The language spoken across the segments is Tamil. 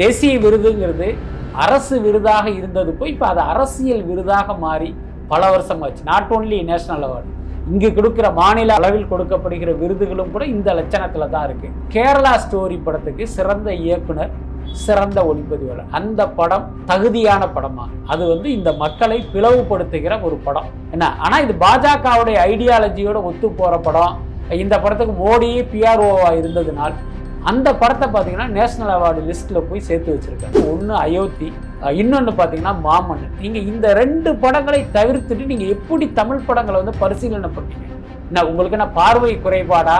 தேசிய விருதுங்கிறது அரசு விருதாக இருந்தது போய் இப்போ அது அரசியல் விருதாக மாறி பல வருஷமாச்சு. நாட் ஓன்லி நேஷனல் அவார்டு இங்கு கொடுக்கிற மாநில அளவில் கொடுக்கப்படுகிற விருதுகளும் கூட இந்த லட்சணத்தில் தான் இருக்குது கேரளா ஸ்டோரி படத்துக்கு சிறந்த இயக்குனர் சிறந்த ஒளிப்பதிவாளர். அந்த படம் தகுதியான படமா? அது வந்து இந்த மக்களை பிளவுபடுத்துகிற ஒரு படம். என்ன? ஆனால் இது பாஜகவுடைய ஐடியாலஜியோட ஒத்து போகிற படம். இந்த படத்துக்கு மோடியே பிஆர்ஓவாக இருந்ததுனால் அந்த படத்தை பார்த்தீங்கன்னா நேஷனல் அவார்டு லிஸ்ட்டில் போய் சேர்த்து வச்சுருக்காங்க. ஒன்று அயோத்தி இன்னொன்று பார்த்தீங்கன்னா மாமன் நீங்கள் இந்த ரெண்டு படங்களை தவிர்த்துட்டு நீங்கள் எப்படி தமிழ் படங்களை வந்து பரிசீலனை பண்ணீங்க என்ன உங்களுக்கு என்ன பார்வை குறைபாடா?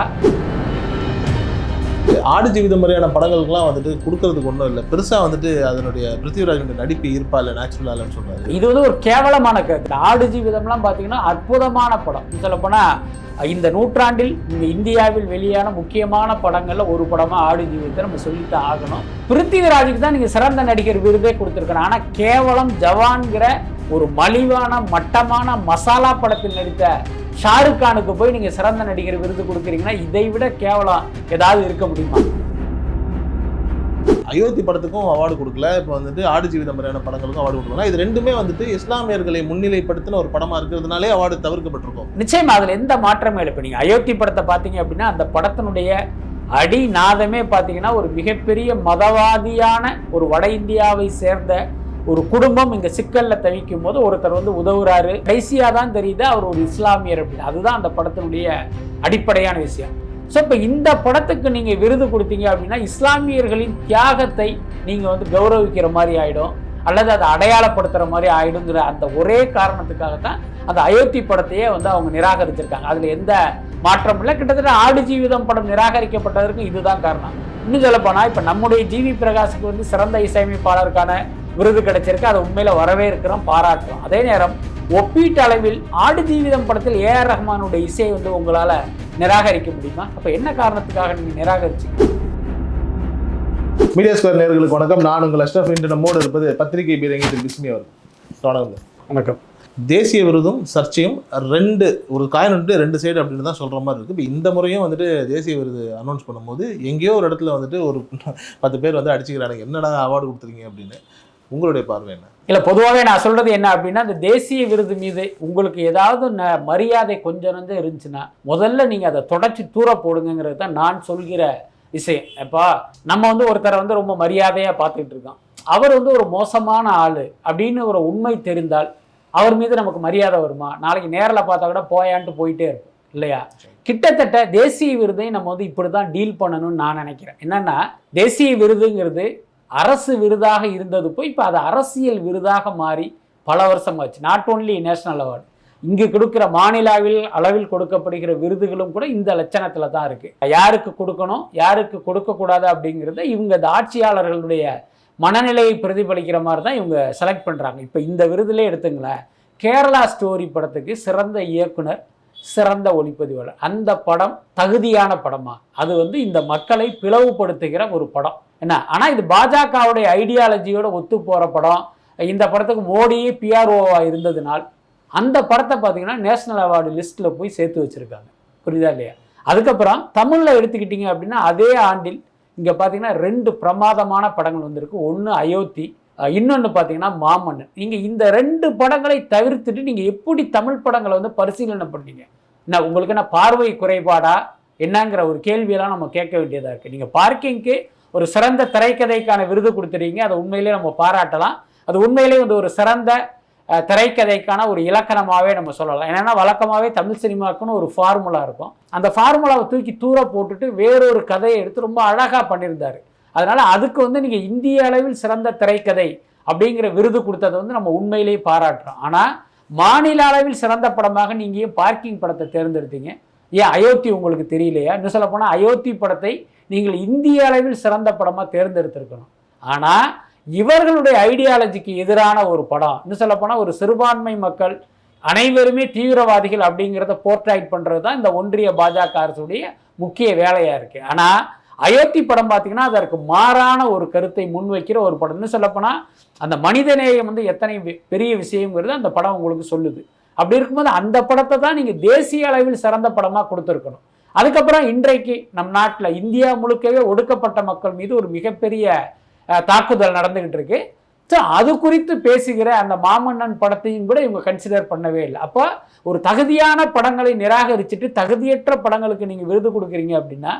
ஆடு ஜீவிதம் மாதிரியான படங்களுக்குலாம் வந்துட்டு கொடுக்கறதுக்கு ஒன்றும் இல்லை. பெருசாக வந்துட்டு அதனுடைய பிருத்திவிராஜனுடைய நடிப்பு இருப்பா இல்லை நேச்சுரலா இல்லைன்னு இது வந்து ஒரு கேவலமான கருத்து ஆடு ஜீவிதம்லாம் பார்த்தீங்கன்னா அற்புதமான படம். சொல்லப்போனால் இந்த நூற்றாண்டில் இந்த இந்தியாவில் வெளியான முக்கியமான படங்களில் ஒரு படமாக ஆடு ஜீவிதத்தை நம்ம சொல்லித்தான் ஆகணும். பிருத்திவிராஜுக்கு தான் நீங்கள் சிறந்த நடிகர் விருதே கொடுத்துருக்கணும். ஆனால் கேவலம் ஜவான்கிற ஒரு மலிவான மட்டமான மசாலா படத்தில் நடித்த ஷாருக் கானுக்கு போய் நீங்க சிறந்த நடிகர் விருது கொடுக்குறீங்கன்னா இதை விட கேவலம் ஏதாவது இருக்க முடியுமா? அயோத்தி படத்துக்கும் அவார்டு கொடுக்கல. இப்போ வந்துட்டு ஆடு ஜீவிதம் மாதிரியான படங்களுக்கும் அவார்டு கொடுக்கல. இது ரெண்டுமே வந்துட்டு இஸ்லாமியர்களை முன்னிலைப்படுத்தின ஒரு படமா இருக்கிறதுனாலே அவார்டு தவிர்க்கப்பட்டிருக்கும். நிச்சயமா அதுல எந்த மாற்றமே இல்லை. இப்போ நீங்க அயோத்தி படத்தை பார்த்தீங்க அப்படின்னா அந்த படத்தினுடைய அடி நாதமே பார்த்தீங்கன்னா ஒரு மிகப்பெரிய மதவாதியான ஒரு வட இந்தியாவை சேர்ந்த ஒரு குடும்பம் இங்கே சிக்கலில் தவிக்கும் போது ஒருத்தர் வந்து உதவுறாரு. கடைசியாக தான் தெரியுது அவர் ஒரு இஸ்லாமியர் அப்படின்னு. அதுதான் அந்த படத்தினுடைய அடிப்படையான விஷயம். ஸோ இப்போ இந்த படத்துக்கு நீங்கள் விருது கொடுத்தீங்க அப்படின்னா இஸ்லாமியர்களின் தியாகத்தை நீங்கள் வந்து கௌரவிக்கிற மாதிரி ஆகிடும் அல்லது அதை அடையாளப்படுத்துகிற மாதிரி ஆயிடுங்கிற அந்த ஒரே காரணத்துக்காக தான் அந்த அயோத்தி படத்தையே வந்து அவங்க நிராகரிச்சிருக்காங்க. அதில் எந்த மாற்றம் இல்லை. கிட்டத்தட்ட ஆடு ஜீவிதம் படம் நிராகரிக்கப்பட்டதற்கு இதுதான் காரணம். இன்னும் சொல்லப்போனால் இப்போ நம்முடைய ஜிவி பிரகாஷுக்கு வந்து சிறந்த இசையமைப்பாளருக்கான விருது கிடைச்சிருக்கு. அதை உண்மையில வரவே இருக்கிறோம் பாராட்டுறோம். அதே நேரம் ஒப்பீட்டு அளவில் ஆடு ஜீவிதம் படத்தில் ஏஆர் ரஹ்மானுடைய இசையை வந்து உங்களால நிராகரிக்க முடியுமா? அப்ப என்ன காரணத்துக்காக நீங்க நிராகரிச்சீங்க? மீடியா ஸ்கொயர் நேர்களுக்கு வணக்கம். நான் உங்கள் அஷ்ரஃப் இன்று நம்மோடு இருப்பது பத்திரிகை பீரங்கி திரு பிஸ்மி அவர் வணக்கம். வணக்கம். தேசிய விருதும் சர்ச்சையும் ரெண்டு ஒரு காயின் வந்துட்டு ரெண்டு சைடு அப்படின்னு தான் சொல்கிற மாதிரி இருக்குது இப்போ இந்த முறையும் வந்துட்டு தேசிய விருது அனௌன்ஸ் பண்ணும்போது எங்கேயோ ஒரு இடத்துல வந்துட்டு ஒரு பத்து பேர் வந்து அடிச்சுக்கிறாங்க என்னடா அவார்டு கொடுத்துருக்கீங்க அப்படின்னு. உங்களுடைய பார்வை என்ன? இல்லை பொதுவாகவே நான் சொல்றது என்ன அப்படின்னா இந்த தேசிய விருது மீது உங்களுக்கு ஏதாவது ந- மரியாதை கொஞ்சம் வந்து இருந்துச்சுன்னா முதல்ல நீங்கள் அதை தொடச்சி தூர போடுங்கிறது தான் நான் சொல்கிற விஷயம் இப்போ நம்ம வந்து ஒருத்தரை வந்து ரொம்ப மரியாதையாக பார்த்துக்கிட்டு இருக்கோம். அவர் வந்து ஒரு மோசமான ஆள் அப்படின்னு ஒரு உண்மை தெரிந்தால் அவர் மீது நமக்கு மரியாதை வருமா? நாளைக்கு நேரில் பார்த்தா கூட போயான்ட்டு போயிட்டே இருக்கும் இல்லையா? கிட்டத்தட்ட தேசிய விருதை நம்ம வந்து இப்படி தான் டீல் பண்ணணும்னு நான் நினைக்கிறேன். என்னன்னா தேசிய விருதுங்கிறது அரசு விருதாக இருந்தது போய் இப்போ அது அரசியல் விருதாக மாறி பல வருஷமாச்சு நாட் ஓன்லி நேஷனல் அவார்டு இங்கு கொடுக்குற மாநில அளவில் கொடுக்கப்படுகிற விருதுகளும் கூட இந்த லட்சணத்தில் தான் இருக்குது யாருக்கு கொடுக்கணும் யாருக்கு கொடுக்கக்கூடாது அப்படிங்கிறத இவங்க இந்த ஆட்சியாளர்களுடைய மனநிலையை பிரதிபலிக்கிற மாதிரி தான் இவங்க செலக்ட் பண்ணுறாங்க இப்போ இந்த விருதுலேயே எடுத்துங்களேன். கேரளா ஸ்டோரி படத்துக்கு சிறந்த இயக்குனர் சிறந்த ஒளிப்பதிவாளர். அந்த படம் தகுதியான படமா? அது வந்து இந்த மக்களை பிளவுபடுத்துகிற ஒரு படம். என்ன? ஆனால் இது பாஜகவுடைய ஐடியாலஜியோட ஒத்து போகிற படம். இந்த படத்துக்கு மோடியே பிஆர்ஓவாக இருந்ததுனால் அந்த படத்தை பார்த்தீங்கன்னா நேஷனல் அவார்டு லிஸ்ட்டில் போய் சேர்த்து வச்சுருக்காங்க. புரியுதா இல்லையா? அதுக்கப்புறம் தமிழில் எடுத்துக்கிட்டிங்க அப்படின்னா அதே ஆண்டில் இங்கே பார்த்தீங்கன்னா ரெண்டு பிரமாதமான படங்கள் வந்திருக்கு. ஒன்று அயோத்தி இன்னொன்று பார்த்தீங்கன்னா மாமன்னன். நீங்கள் இந்த ரெண்டு படங்களை தவிர்த்துட்டு நீங்கள் எப்படி தமிழ் படங்களை வந்து பரிசீலனை பண்ணீங்க? என்ன உங்களுக்கு என்ன பார்வை குறைபாடா? என்னங்கிற ஒரு கேள்வியெல்லாம் நம்ம கேட்க வேண்டியதாக இருக்குது நீங்கள் பார்க்கிங்க்கு ஒரு சிறந்த திரைக்கதைக்கான விருது கொடுத்துறீங்க அதை உண்மையிலேயே நம்ம பாராட்டலாம். அது உண்மையிலேயே வந்து ஒரு சிறந்த திரைக்கதைக்கான ஒரு இலக்கணமாகவே நம்ம சொல்லலாம். ஏன்னா வழக்கமாகவே தமிழ் சினிமாவுக்குன்னு ஒரு ஃபார்முலா இருக்கும். அந்த ஃபார்முலாவை தூக்கி தூர போட்டுட்டு வேறொரு கதையை எடுத்து ரொம்ப அழகாக பண்ணியிருந்தார். அதனால் அதுக்கு வந்து நீங்கள் இந்திய அளவில் சிறந்த திரைக்கதை அப்படிங்கிற விருது கொடுத்ததை வந்து நம்ம உண்மையிலேயே பாராட்டுறோம். ஆனால் மாநில அளவில் சிறந்த படமாக நீங்கள் ஏன் பார்க்கிங் படத்தை தேர்ந்தெடுத்தீங்க? ஏன் அயோத்தி உங்களுக்கு தெரியலையா? இன்னும் சொல்ல போனால் அயோத்தி படத்தை நீங்கள் இந்திய அளவில் சிறந்த படமாக தேர்ந்தெடுத்திருக்கணும். ஆனால் இவர்களுடைய ஐடியாலஜிக்கு எதிரான ஒரு படம் இன்னும் சொல்லப்போனால் ஒரு சிறுபான்மை மக்கள் அனைவருமே தீவிரவாதிகள் அப்படிங்கிறத போர்ட்ரைட் பண்ணுறது தான் இந்த ஒன்றிய பாஜக அரசுடைய முக்கிய வேலையாக இருக்குது ஆனால் அயோத்தி படம் பார்த்தீங்கன்னா அதற்கு மாறான ஒரு கருத்தை முன்வைக்கிற ஒரு படம். இன்னும் சொல்லப்போனால் அந்த மனிதநேயம் வந்து எத்தனை பெரிய விஷயங்கிறது அந்த படம் உங்களுக்கு சொல்லுது. அப்படி இருக்கும்போது அந்த படத்தை தான் நீங்கள் தேசிய அளவில் சிறந்த படமாக கொடுத்துருக்கணும். அதுக்கப்புறம் இன்றைக்கு நம் நாட்டில் இந்தியா முழுக்கவே ஒடுக்கப்பட்ட மக்கள் மீது ஒரு மிகப்பெரிய தாக்குதல் நடந்துகிட்டு இருக்கு. ஸோ அது குறித்து பேசுகிற அந்த மாமன்னன் படத்தையும் கூட இவங்க கன்சிடர் பண்ணவே இல்லை. அப்போ ஒரு தகுதியான படங்களை நிராகரிச்சுட்டு தகுதியற்ற படங்களுக்கு நீங்கள் விருது கொடுக்குறீங்க அப்படின்னா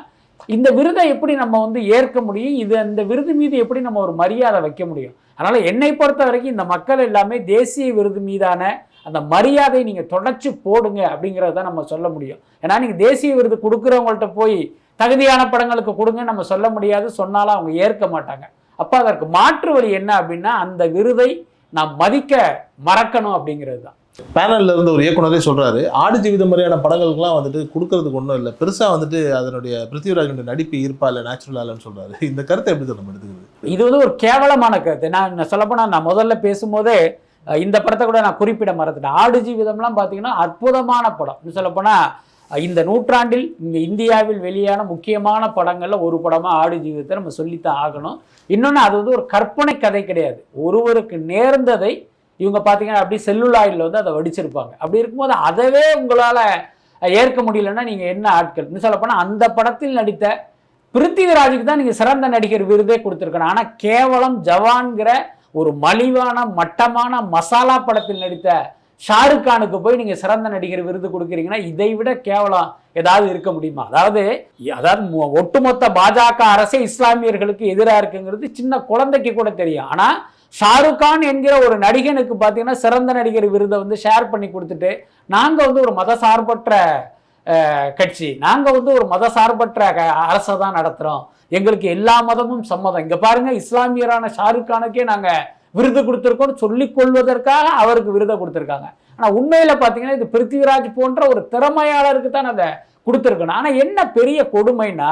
இந்த விருதை எப்படி நம்ம வந்து ஏற்க முடியும்? இது அந்த விருது மீது எப்படி நம்ம ஒரு மரியாதை வைக்க முடியும்? அதனால் என்னை பொறுத்த வரைக்கும் இந்த மக்கள் எல்லாமே தேசிய விருது மீதான அந்த மரியாதை நீங்கள் தொடச்சு போடுங்க அப்படிங்கிறத நம்ம சொல்ல முடியும். ஏன்னா நீங்கள் தேசிய விருது கொடுக்குறவங்கள்ட்ட போய் தகுதியான படங்களுக்கு கொடுங்க நம்ம சொல்ல முடியாது. சொன்னாலும் அவங்க ஏற்க மாட்டாங்க. அப்போ அதற்கு மாற்று வழி என்ன அப்படின்னா அந்த விருதை நாம் மதிக்க மறக்கணும் அப்படிங்கிறது தான். பேனல்ல இருந்து ஒரு இயக்குனரே சொல்றாரு ஆடு ஜீவிதம் மாதிரியான படங்களுக்குலாம் வந்துட்டு கொடுக்கறதுக்கு ஒன்றும் இல்லை. பெருசா வந்துட்டு அதனுடைய பிருத்திவிராஜனுடைய நடிப்பு ஈர்ப்பா இல்லை நேச்சுரலா இல்லைன்னு சொல்றாரு. இந்த கருத்தை எப்படி நம்ம எடுத்துக்கிறது? இது வந்து ஒரு கேவலமான கருத்து. நான் சொல்லப்போனால் நான் முதல்ல பேசும்போதே இந்த படத்தை கூட நான் குறிப்பிட மறந்துட்டேன். ஆடு ஜீவிதம்லாம் பார்த்தீங்கன்னா அற்புதமான படம். இன்னும் சொல்லப்போனால் இந்த நூற்றாண்டில் இங்கே இந்தியாவில் வெளியான முக்கியமான படங்களில் ஒரு படமாக ஆடு ஜீவிதத்தை நம்ம சொல்லித்தான் ஆகணும். இன்னொன்று அது வந்து ஒரு கற்பனை கதை கிடையாது. ஒருவருக்கு நேர்ந்ததை இவங்க பார்த்தீங்கன்னா அப்படி செல்லுலாயில் வந்து அதை வடிச்சிருப்பாங்க. அப்படி இருக்கும்போது அதவே உங்களால் ஏற்க முடியலன்னா நீங்கள் என்ன ஆட்கள்? இன்னும் சொல்லப்போனால் அந்த படத்தில் நடித்த பிருத்திவிராஜுக்கு தான் நீங்கள் சிறந்த நடிகர் விருதே கொடுத்துருக்கணும். ஆனால் கேவலம் ஜவான்கிற ஒரு மலிவான மட்டமான மசாலா படத்தில் நடித்த ஷாருக் கானுக்கு போய் நீங்கள் சிறந்த நடிகர் விருது கொடுக்குறீங்கன்னா இதை விட கேவலம் ஏதாவது இருக்க முடியுமா? அதாவது அதாவது ஒட்டுமொத்த பாஜக அரசே இஸ்லாமியர்களுக்கு எதிராக இருக்குங்கிறது சின்ன குழந்தைக்கு கூட தெரியும். ஆனால் ஷாருக் கான் என்கிற ஒரு நடிகனுக்கு பார்த்தீங்கன்னா சிறந்த நடிகர் விருதை வந்து ஷேர் பண்ணி கொடுத்துட்டு நாங்கள் வந்து ஒரு மதசார்பற்ற கட்சி. நாங்கள் வந்து ஒரு மதசார்பற்ற க- அரசை தான் நடத்துகிறோம் எங்களுக்கு எல்லா மதமும் சம்மதம். இங்கே பாருங்க இஸ்லாமியரான ஷாருக் கானுக்கே நாங்கள் விருது கொடுத்துருக்கோம்னு சொல்லிக் கொள்வதற்காக அவருக்கு விருதை கொடுத்துருக்காங்க. ஆனால் உண்மையில் பார்த்தீங்கன்னா இது பிருத்திவிராஜ் போன்ற ஒரு திறமையாளருக்கு தான் அதை கொடுத்துருக்கணும். ஆனால் என்ன பெரிய கொடுமைனா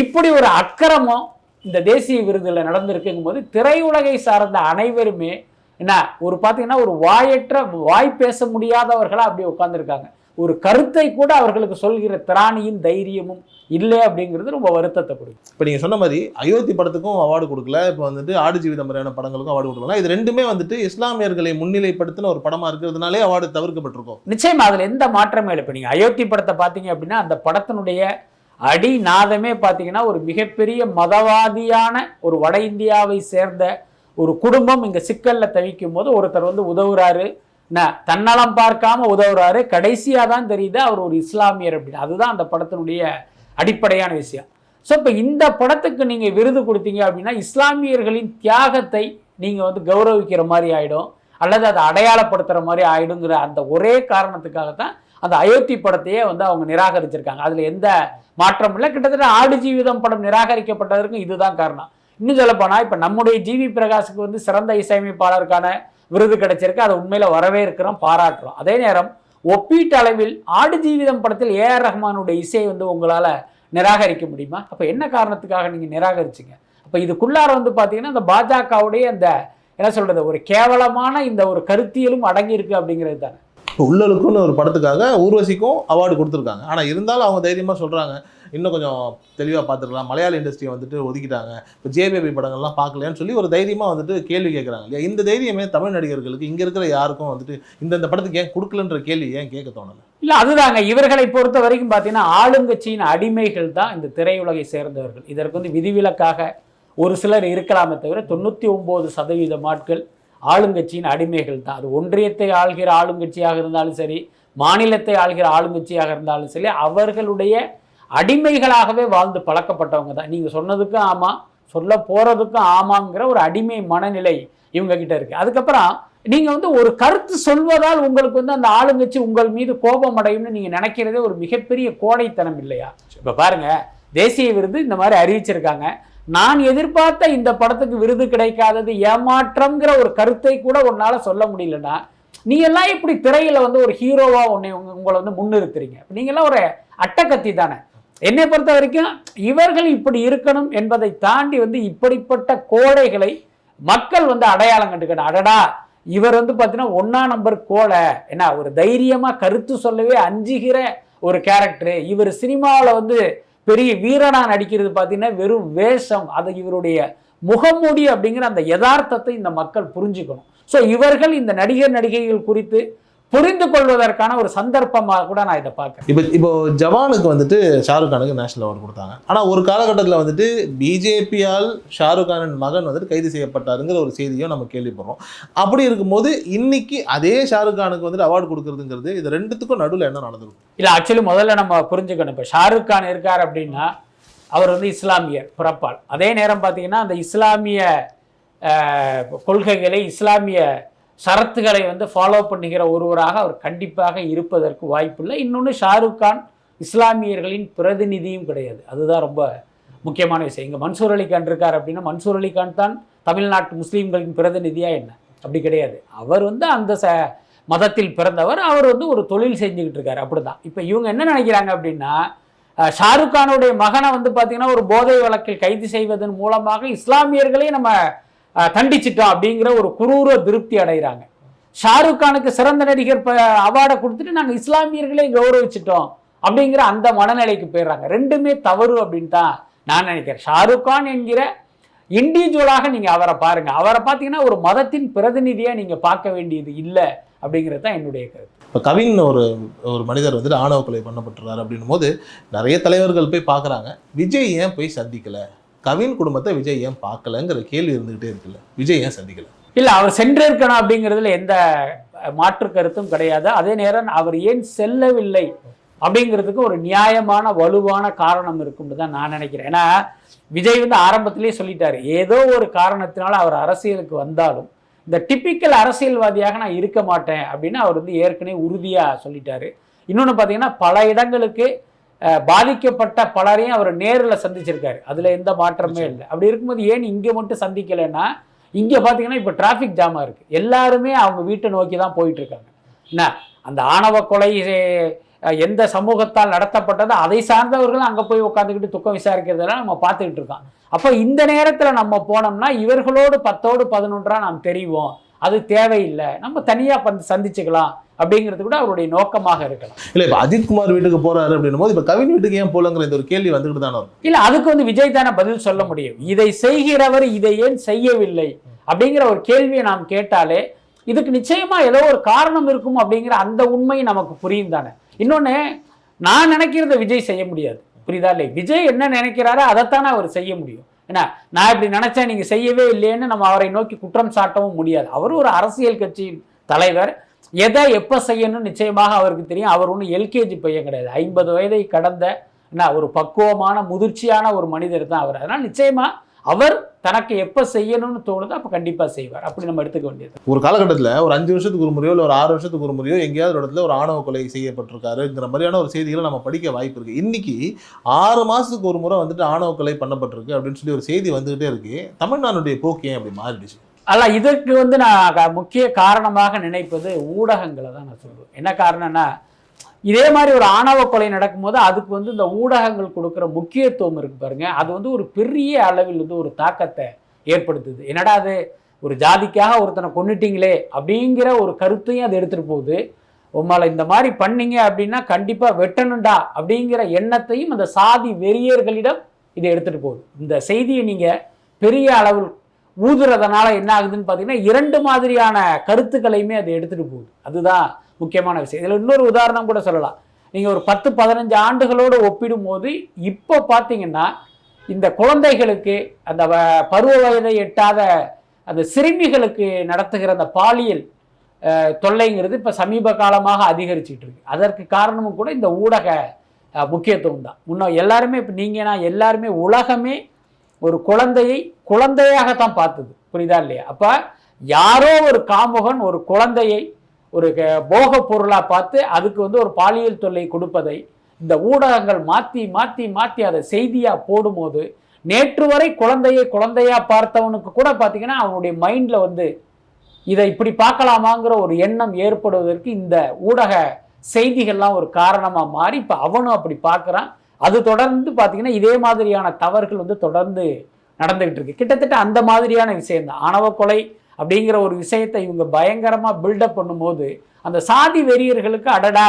இப்படி ஒரு அக்கிரமம் இந்த தேசிய விருதில் நடந்திருக்குங்கும் போது திரையுலகை சார்ந்த அனைவருமே என்ன ஒரு பார்த்தீங்கன்னா ஒரு வாயற்ற வாய் பேச முடியாதவர்களாக அப்படி உட்காந்துருக்காங்க ஒரு கருத்தை கூட அவர்களுக்கு சொல்கிற திராணியும் தைரியமும் இல்லை அப்படிங்கிறது ரொம்ப வருத்தத்தை கொடுக்கும். இப்போ நீங்கள் சொன்ன மாதிரி அயோத்தி படத்துக்கும் அவார்டு கொடுக்கல. இப்போ வந்துட்டு ஆடு ஜீவிதம் மாதிரியான படங்களுக்கும் அவார்டு கொடுக்கல இது ரெண்டுமே வந்துட்டு இஸ்லாமியர்களை முன்னிலைப்படுத்தின ஒரு படமா இருக்கிறதுனாலே அவார்டு தவிர்க்கப்பட்டிருக்கும். நிச்சயமா அதில் எந்த மாற்றமே இல்லை. இப்போ நீங்கள் அயோத்தி படத்தை பார்த்தீங்க அப்படின்னா அந்த படத்தினுடைய அடி நாதமே பார்த்தீங்கன்னா ஒரு மிகப்பெரிய மதவாதியான ஒரு வட இந்தியாவை சேர்ந்த ஒரு குடும்பம் இங்கே சிக்கலில் தவிக்கும் போது ஒருத்தர் வந்து உதவுறாரு. தன்னலம் பார்க்காம உதவுறாரு. கடைசியாக தான் தெரியுது அவர் ஒரு இஸ்லாமியர் அப்படின்னு. அதுதான் அந்த படத்தினுடைய அடிப்படையான விஷயம். ஸோ இப்போ இந்த படத்துக்கு நீங்கள் விருது கொடுத்தீங்க அப்படின்னா இஸ்லாமியர்களின் தியாகத்தை நீங்கள் வந்து கௌரவிக்கிற மாதிரி ஆகிடும் அல்லது அதை அடையாளப்படுத்துகிற மாதிரி ஆகிடுங்கிற அந்த ஒரே காரணத்துக்காகத்தான் அந்த அயோத்தி படத்தையே வந்து அவங்க நிராகரிச்சிருக்காங்க. அதில் எந்த மாற்றம் இல்லை. கிட்டத்தட்ட ஆடு ஜீவிதம் படம் நிராகரிக்கப்பட்டதற்கும் இதுதான் காரணம். இன்னும் சொல்லப்போனால் இப்போ நம்முடைய ஜிவி பிரகாஷுக்கு வந்து சிறந்த இசையமைப்பாளருக்கான விருது கிடைச்சிருக்கு. அதை உண்மையில் வரவே இருக்கிறோம் பாராட்டுறோம். அதே நேரம் ஒப்பீட்டு அளவில் ஆடு ஜீவிதம் படத்தில் ஏஆர் ரஹ்மானுடைய இசையை வந்து உங்களால் நிராகரிக்க முடியுமா? அப்போ என்ன காரணத்துக்காக நீங்கள் நிராகரிச்சிங்க? அப்போ இதுக்குள்ளார வந்து பார்த்தீங்கன்னா அந்த பாஜகவுடைய அந்த என்ன சொல்கிறது ஒரு கேவலமான இந்த ஒரு கருத்தியலும் அடங்கியிருக்கு அப்படிங்கிறது தானே. உள்ளலுக்குன்னு ஒரு படத்துக்காக ஊர்வசிக்கும் அவார்டு கொடுத்துருக்காங்க. ஆனால் இருந்தாலும் அவங்க தைரியமாக சொல்கிறாங்க இன்னும் கொஞ்சம் தெளிவாக பார்த்துருக்கலாம் மலையாள இண்டஸ்ட்ரியை வந்துட்டு ஒதுக்கிட்டாங்க. இப்போ ஜேபேபி படங்கள்லாம் பார்க்கலையான்னு சொல்லி ஒரு தைரியமாக வந்துட்டு கேள்வி கேட்குறாங்க இல்லையா? இந்த தைரியமே தமிழ் நடிகர்களுக்கு இங்கே இருக்கிற யாருக்கும் வந்துட்டு இந்தந்த படத்துக்கு ஏன் கொடுக்கலன்ற கேள்வி ஏன் கேட்க தோணலை? இல்லை அதுதாங்க. இவர்களை பொறுத்த வரைக்கும் பார்த்தீங்கன்னா ஆளுங்கட்சியின் அடிமைகள் தான் இந்த திரையுலகை சேர்ந்தவர்கள். இதற்கு வந்து விதிவிலக்காக ஒரு சிலர் இருக்கலாமே தவிர தொண்ணூற்றி ஒம்பது சதவீதம் ஆட்கள் ஆளுங்கட்சியின் அடிமைகள் தான். அது ஒன்றியத்தை ஆள்கிற ஆளுங்கட்சியாக இருந்தாலும் சரி மாநிலத்தை ஆள்கிற ஆளுங்கட்சியாக இருந்தாலும் சரி அவர்களுடைய அடிமைகளாகவே வாழ்ந்து பழக்கப்பட்டவங்க தான். நீங்கள் சொன்னதுக்கும் ஆமாம் சொல்ல போகிறதுக்கும் ஆமாங்கிற ஒரு அடிமை மனநிலை இவங்க கிட்ட அதுக்கப்புறம் நீங்கள் வந்து ஒரு கருத்து சொல்வதால் உங்களுக்கு வந்து அந்த ஆளுங்கட்சி உங்கள் மீது கோபம் அடையும்னு நீங்கள் நினைக்கிறதே ஒரு மிகப்பெரிய கோடைத்தனம் இல்லையா? இப்போ பாருங்கள் தேசிய விருது இந்த மாதிரி அறிவிச்சிருக்காங்க. நான் எதிர்பார்த்த இந்த படத்துக்கு விருது கிடைக்காதது ஏமாற்றம்ங்கிற ஒரு கருத்தை கூட உன்னால் சொல்ல முடியலன்னா நீ எல்லாம் இப்படி திரையில் வந்து ஒரு ஹீரோவாக உன்னை உங்களை வந்து முன்னிறுத்துறீங்க. நீங்கள்லாம் ஒரு அட்டக்கத்தி தானே. என்னை பொறுத்த வரைக்கும் இவர்கள் இப்படி இருக்கணும் என்பதை தாண்டி வந்து இப்படிப்பட்ட கோடைகளை மக்கள் வந்து அடையாளம் கண்டுக்கணும் அடடா இவர் வந்து பார்த்தீங்கன்னா ஒன்றா நம்பர் கோலை. என்ன ஒரு தைரியமாக கருத்து சொல்லவே அஞ்சுகிற ஒரு கேரக்டரு இவர் சினிமாவில் வந்து பெரிய வீரனா நடிக்கிறது பார்த்தீங்கன்னா வெறும் வேஷம். அது இவருடைய முகமூடி அப்படிங்கிற அந்த யதார்த்தத்தை இந்த மக்கள் புரிஞ்சுக்கணும். ஸோ இவர்கள் இந்த நடிகர் நடிகைகள் குறித்து புரிந்து கொள்வதற்கான ஒரு சந்தர்ப்பமாக கூட நான் இதை பார்க்குறேன். இப்போ இப்போ ஜவானுக்கு வந்துட்டு ஷாருக் கானுக்கு நேஷனல் அவார்டு கொடுத்தாங்க. ஆனால் ஒரு காலகட்டத்தில் வந்துட்டு பிஜேபியால் ஷாருக் கானின் மகன் வந்துட்டு கைது செய்யப்பட்டாருங்கிற ஒரு செய்தியும் நம்ம கேள்விப்படுறோம். அப்படி இருக்கும்போது இன்னைக்கு அதே ஷாருக் கானுக்கு வந்துட்டு அவார்டு கொடுக்கறதுங்கிறது இது ரெண்டுத்துக்கும் நடுவில் என்ன நடந்திருக்கும் இல்லை ஆக்சுவலி முதல்ல நம்ம புரிஞ்சுக்கணும். இப்போ ஷாருக் கான் இருக்கார் அப்படின்னா அவர் வந்து இஸ்லாமியர் பிறப்பால். அதே நேரம் பார்த்தீங்கன்னா அந்த இஸ்லாமிய கொள்கைகளை இஸ்லாமிய சரத்துகளை வந்து ஃபாலோ பண்ணுகிற ஒருவராக அவர் கண்டிப்பாக இருப்பதற்கு வாய்ப்பில்லை. இன்னொன்று ஷாருக் கான் இஸ்லாமியர்களின் பிரதிநிதியும் கிடையாது. அதுதான் ரொம்ப முக்கியமான விஷயம். இங்கே மன்சூர் அலிகான் இருக்கார் அப்படின்னா மன்சூர் அலிகான் தான் தமிழ்நாட்டு முஸ்லீம்களின் பிரதிநிதியாக என்ன? அப்படி கிடையாது. அவர் வந்து அந்த ச மதத்தில் பிறந்தவர். அவர் வந்து ஒரு தொழில் செஞ்சுக்கிட்டு இருக்காரு. அப்படிதான். இப்போ இவங்க என்ன நினைக்கிறாங்க அப்படின்னா ஷாருக் கானுடைய மகனை வந்து பார்த்திங்கன்னா ஒரு போதை வழக்கில் கைது செய்வதன் மூலமாக இஸ்லாமியர்களே நம்ம கண்டிச்சிட்டோம் தண்டிச்சிட்டோம் அப்படிங்கிற ஒரு குரூர திருப்தி அடைகிறாங்க. ஷாருக் கானுக்கு சிறந்த நடிகர் அவார்டை கொடுத்துட்டு நாங்கள் இஸ்லாமியர்களே கௌரவிச்சிட்டோம் அப்படிங்கிற அந்த மனநிலைக்கு போயிடுறாங்க. ரெண்டுமே தவறு அப்படின்னு தான் நான் நினைக்கிறேன். ஷாருக் கான் என்கிற இண்டிவிஜுவலாக நீங்கள் அவரை பாருங்கள் அவரை பார்த்தீங்கன்னா ஒரு மதத்தின் பிரதிநிதியாக நீங்கள் பார்க்க வேண்டியது இல்லை அப்படிங்கிறது தான் என்னுடைய கருத்து. இப்போ கவின் ஒரு ஒரு மனிதர் வந்துட்டு ஆணவ கொலை பண்ணப்பட்டுறாரு அப்படின்னும் போது நிறைய தலைவர்கள் போய் பார்க்குறாங்க. விஜய் ஏன் போய் சந்திக்கலை? கவின் குடும்பத்தை விஜய் ஏன் பார்க்கலங்கிற கேள்வி இருந்துகிட்டே இருக்குல்ல. விஜய் ஏன் சந்திக்கல? இல்லை அவர் சென்றிருக்கணும் அப்படிங்கிறதுல எந்த மாற்று கருத்தும் கிடையாது. அதே நேரம் அவர் ஏன் செல்லவில்லை அப்படிங்கிறதுக்கு ஒரு நியாயமான வலுவான காரணம் இருக்கும்னு தான் நான் நினைக்கிறேன். ஏன்னா விஜய் வந்து ஆரம்பத்திலேயே சொல்லிட்டாரு. ஏதோ ஒரு காரணத்தினால அவர் அரசியலுக்கு வந்தாலும் இந்த டிப்பிக்கல் அரசியல்வாதியாக நான் இருக்க மாட்டேன் அப்படின்னு அவர் வந்து ஏற்கனவே உறுதியாக சொல்லிட்டாரு. இன்னொன்று பார்த்தீங்கன்னா பல இடங்களுக்கு பாதிக்கப்பட்ட பலரையும் அவர் நேரில் சந்திச்சிருக்காரு. அதில் எந்த மாற்றமே இல்லை. அப்படி இருக்கும்போது ஏன் இங்கே மட்டும் சந்திக்கலைன்னா இங்கே பார்த்தீங்கன்னா இப்போ டிராஃபிக் ஜாமாக இருக்குது எல்லாருமே அவங்க வீட்டை நோக்கி தான் போயிட்டு இருக்காங்க. என்ன? அந்த ஆணவ கொலை எந்த சமூகத்தால் நடத்தப்பட்டதோ அதை சார்ந்தவர்களும் அங்கே போய் உட்காந்துக்கிட்டு துக்கம் விசாரிக்கிறதெல்லாம் நம்ம பார்த்துக்கிட்டு இருக்கோம். அப்போ இந்த நேரத்தில் நம்ம போனோம்னா இவர்களோடு பத்தோடு பதினொன்றா நாம் தெரிவோம். அது தேவையில்லை. நம்ம தனியாக வந்து சந்திச்சுக்கலாம் அப்படிங்கிறது கூட அவருடைய நோக்கமாக இருக்கலாம். இல்லை இப்போ அஜித் குமார் வீட்டுக்கு போறாரு அப்படின்னும் போது இப்போ கவின் வீட்டுக்கு ஏன் போலங்கிற இந்த ஒரு கேள்வி வந்துகிட்டு தானே இல்ல அதுக்கு வந்து விஜய் தானே பதில் சொல்ல முடியும். இதை செய்கிறவர் இதை ஏன் செய்யவில்லை அப்படிங்கிற ஒரு கேள்வியை நாம் கேட்டாலே இதுக்கு நிச்சயமா ஏதோ ஒரு காரணம் இருக்கும் அப்படிங்கிற அந்த உண்மை நமக்கு புரியும் தானே. இன்னொன்னு நான் நினைக்கிறத விஜய் செய்ய முடியாது. புரியுதா இல்லை விஜய் என்ன நினைக்கிறாரோ அதைத்தானே அவர் செய்ய முடியும். ஏன்னா நான் இப்படி நினைச்சேன் நீங்க செய்யவே இல்லைன்னு நம்ம அவரை நோக்கி குற்றம் சாட்டவும் முடியாது. அவர் ஒரு அரசியல் கட்சியின் தலைவர். எதை எப்போ செய்யணும்னு நிச்சயமாக அவருக்கு தெரியும். அவர் ஒன்றும் எல்கேஜி பையன் கிடையாது. ஐம்பது வயதை கடந்த என்ன ஒரு பக்குவமான முதிர்ச்சியான ஒரு மனிதர் தான் அவர். அதனால் நிச்சயமாக அவர் தனக்கு எப்போ செய்யணும்னு தோணுதோ அப்போ கண்டிப்பாக செய்வார். அப்படி நம்ம எடுத்துக்க வேண்டியது. ஒரு காலகட்டத்தில் ஒரு அஞ்சு வருஷத்துக்கு ஒரு முறையோ இல்லை ஒரு ஆறு வருஷத்துக்கு ஒரு முறையோ எங்கேயாவது ஒரு இடத்துல ஒரு ஆணவ கொலை செய்யப்பட்டிருக்காருங்கிற மாதிரியான ஒரு செய்திகளை நம்ம படிக்க வாய்ப்பு இருக்கு. இன்னைக்கு ஆறு மாசத்துக்கு ஒரு முறை வந்துட்டு ஆணவ கொலை பண்ணப்பட்டிருக்கு அப்படின்னு சொல்லி ஒரு செய்தி வந்துகிட்டே இருக்கு. தமிழ்நாடுடைய போக்கு ஏன் அப்படி மாறிடுச்சு? அல்ல இதற்கு வந்து நான் முக்கிய காரணமாக நினைப்பது ஊடகங்களை தான் நான் சொல்லுவேன் என்ன காரணம்னா இதே மாதிரி ஒரு ஆணவ கொலை நடக்கும்போது அதுக்கு வந்து இந்த ஊடகங்கள் கொடுக்குற முக்கியத்துவம் இருக்கு பாருங்க. அது வந்து ஒரு பெரிய அளவில் வந்து ஒரு தாக்கத்தை ஏற்படுத்துது. என்னடா அது? ஒரு ஜாதிக்காக ஒருத்தனை கொன்னுட்டீங்களே அப்படிங்கிற ஒரு கருத்தையும் அது எடுத்துகிட்டு போகுது. உம்மால இந்த மாதிரி பண்ணீங்க அப்படின்னா கண்டிப்பாக வெட்டணுண்டா அப்படிங்கிற எண்ணத்தையும் அந்த சாதி வெறியர்களிடம் இதை எடுத்துகிட்டு போகுது. இந்த செய்தியை நீங்கள் பெரிய அளவில் ஊதுறதுனால என்ன ஆகுதுன்னு பார்த்தீங்கன்னா இரண்டு மாதிரியான கருத்துக்களையுமே அது எடுத்துகிட்டு போகுது. அதுதான் முக்கியமான விஷயம். இதில் இன்னொரு உதாரணம் கூட சொல்லலாம். நீங்கள் ஒரு பத்து பதினஞ்சு ஆண்டுகளோடு ஒப்பிடும்போது இப்போ பார்த்தீங்கன்னா இந்த குழந்தைகளுக்கு அந்த வ- பருவ வயதை எட்டாத அந்த சிறுமிகளுக்கு நடத்துகிற அந்த பாலியல் தொல்லைங்கிறது இப்போ சமீப காலமாக அதிகரிச்சுட்டு இருக்கு. அதற்கு காரணமும் கூட இந்த ஊடக முக்கியத்துவம் தான். முன்ன எல்லாருமே இப்போ நீங்கள் நான் எல்லாருமே உலகமே ஒரு குழந்தையை குழந்தையாக தான் பார்த்தது. புரியுதா இல்லையா? அப்போ யாரோ ஒரு காமுகன் ஒரு குழந்தையை ஒரு போக பொருளாக பார்த்து அதுக்கு வந்து ஒரு பாலியல் தொல்லை கொடுப்பதை இந்த ஊடகங்கள் மாற்றி மாற்றி மாற்றி அதை செய்தியாக போடும்போது நேற்று வரை குழந்தையை குழந்தையாக பார்த்தவனுக்கு கூட பார்த்திங்கன்னா அவனுடைய மைண்டில் வந்து இதை இப்படி பார்க்கலாமாங்கிற ஒரு எண்ணம் ஏற்படுவதற்கு இந்த ஊடக செய்திகள்லாம் ஒரு காரணமாக மாறி இப்போ அவனும் அப்படி பார்க்குறான். அது தொடர்ந்து பார்த்திங்கன்னா இதே மாதிரியான தவறுகள் வந்து தொடர்ந்து நடந்துகிட்டு இருக்கு. கிட்டத்தட்ட அந்த மாதிரியான விஷயம் தான் ஆணவ கொலை அப்படிங்கிற ஒரு விஷயத்தை இவங்க பயங்கரமாக பில்டப் பண்ணும்போது அந்த சாதி வெறியர்களுக்கு அடடா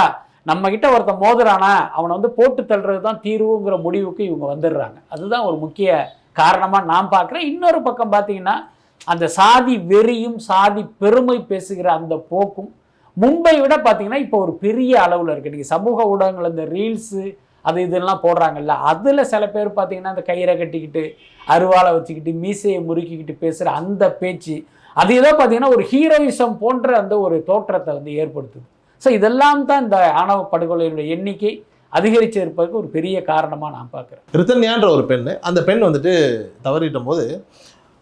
நம்ம கிட்ட ஒருத்தன் மோதுறானா அவனை வந்து போட்டு தள்ளுறது தான் தீர்வுங்கிற முடிவுக்கு இவங்க வந்துடுறாங்க. அதுதான் ஒரு முக்கிய காரணமாக நான் பார்க்குறேன். இன்னொரு பக்கம் பார்த்தீங்கன்னா அந்த சாதி வெறியும் சாதி பெருமை பேசுகிற அந்த போக்கும் மும்பை விட பார்த்தீங்கன்னா இப்போ ஒரு பெரிய அளவில் இருக்குது நீங்கள் சமூக ஊடகங்கள் இந்த ரீல்ஸு அது இதெல்லாம் போடுறாங்கல்ல அதில் சில பேர் பார்த்தீங்கன்னா அந்த கயிறை கட்டிக்கிட்டு அருவாளை வச்சுக்கிட்டு மீசையை முறுக்கிக்கிட்டு பேசுகிற அந்த பேச்சு அது ஏதோ பார்த்தீங்கன்னா ஒரு ஹீரோயிசம் போன்ற அந்த ஒரு தோற்றத்தை வந்து ஏற்படுத்துது. ஸோ இதெல்லாம் தான் இந்த ஆணவ படுகொலையினுடைய எண்ணிக்கை அதிகரிச்சு இருப்பதற்கு ஒரு பெரிய காரணமாக நான் பார்க்குறேன். ரித்தன்யான்ற ஒரு பெண் அந்த பெண் வந்துட்டு தவறிட்ட போது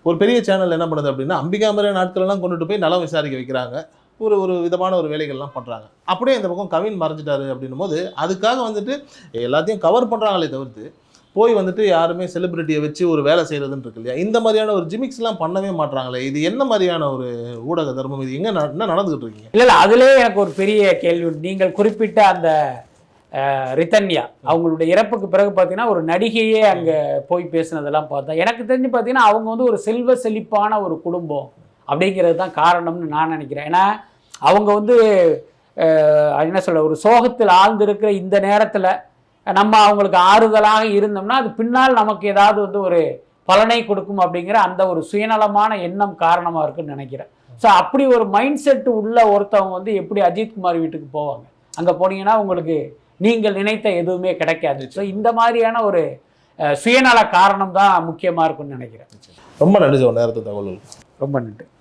ஒரு பெரிய சேனல் என்ன பண்ணுது அப்படின்னா அம்பிகா நாட்கள்லாம் நாட்களெல்லாம் கொண்டுட்டு போய் நலம் விசாரிக்க வைக்கிறாங்க. ஒரு ஒரு விதமான ஒரு வேலைகள்லாம் பண்ணுறாங்க அப்படியே இந்த பக்கம் கவின் மறைஞ்சிட்டாரு அப்படின்னும் போது அதுக்காக வந்துட்டு எல்லாத்தையும் கவர் பண்ணுறாங்களே தவிர்த்து போய் வந்துட்டு யாருமே செலிபிரிட்டியை வச்சு ஒரு வேலை செய்கிறதுன்னு இருக்கு இல்லையா? இந்த மாதிரியான ஒரு ஜிமிக்ஸ்லாம் பண்ணவே மாட்றாங்களே இது என்ன மாதிரியான ஒரு ஊடக தர்மம் இது? எங்கே என்ன நடந்துகிட்டு இருக்கீங்க? இல்லை இல்லை அதிலே எனக்கு ஒரு பெரிய கேள்வி நீங்கள் குறிப்பிட்ட அந்த ரிதன்யா ரித்தன்யா அவங்களுடைய இறப்புக்கு பிறகு பார்த்தீங்கன்னா ஒரு நடிகையே அங்கே போய் பேசுனதெல்லாம் பார்த்தா எனக்கு தெரிஞ்சு பார்த்தீங்கன்னா அவங்க வந்து ஒரு செல்வ செழிப்பான ஒரு குடும்பம் அப்படிங்கிறது தான் காரணம்னு நான் நினைக்கிறேன். ஏன்னா அவங்க வந்து என்ன சொல்ல ஒரு சோகத்தில் ஆழ்ந்திருக்கிற இந்த நேரத்தில் நம்ம அவங்களுக்கு ஆறுதலாக இருந்தோம்னா அது பின்னால் நமக்கு ஏதாவது வந்து ஒரு பலனை கொடுக்கும் அப்படிங்கிற அந்த ஒரு சுயநலமான எண்ணம் காரணமாக இருக்குன்னு நினைக்கிறேன். ஸோ அப்படி ஒரு மைண்ட் செட் உள்ள ஒருத்தவங்க வந்து எப்படி அஜித்குமார் வீட்டுக்கு போவாங்க? அங்கே போனீங்கன்னா உங்களுக்கு நீங்கள் நினைத்த எதுவுமே கிடைக்காது. ஸோ இந்த மாதிரியான ஒரு சுயநல காரணம் தான் முக்கியமாக இருக்கும்னு நினைக்கிறேன். ரொம்ப நன்றி நேரத்தை தகவல் ரொம்ப நன்றி.